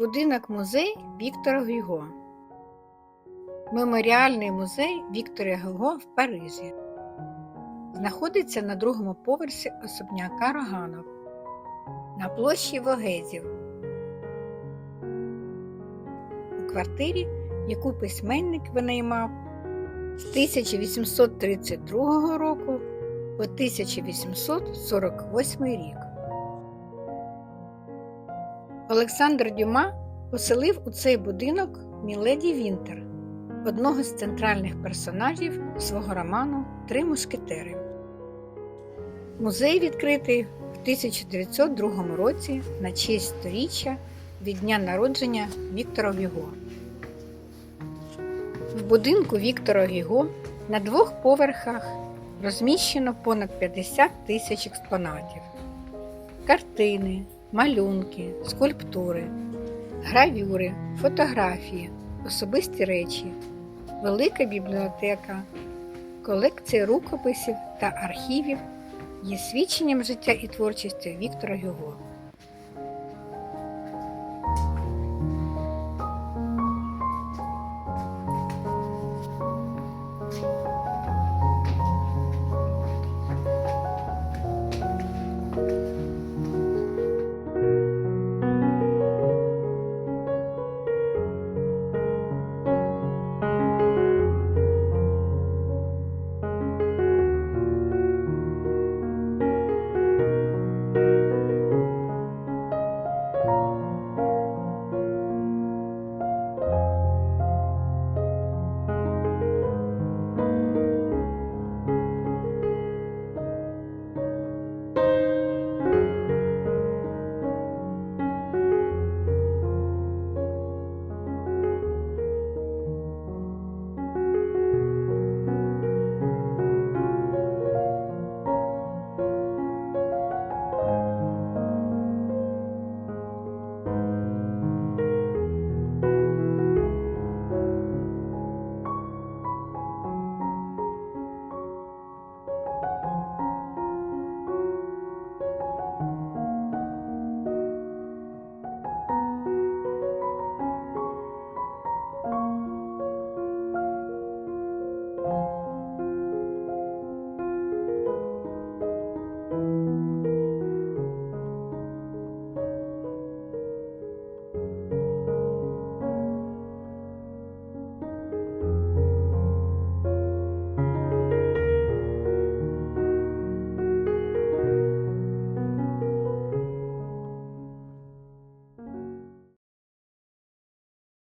Будинок музей Віктора Гюго. Меморіальний музей Віктора Гюго в Парижі. Знаходиться на другому поверсі особняка Роганов на площі Вогезів. У квартирі, яку письменник винаймав з 1832 року по 1848 рік. Олександр Дюма поселив у цей будинок Міледі Вінтер, одного з центральних персонажів свого роману Три мушкетери. Музей відкритий в 1902 році на честь сторіччя від дня народження Віктора Гюго. В будинку Віктора Гюго на двох поверхах розміщено понад 50 тисяч експонатів, картини, малюнки, скульптури, гравюри, фотографії, особисті речі, велика бібліотека, колекція рукописів та архівів є свідченням життя і творчості Віктора Гюго.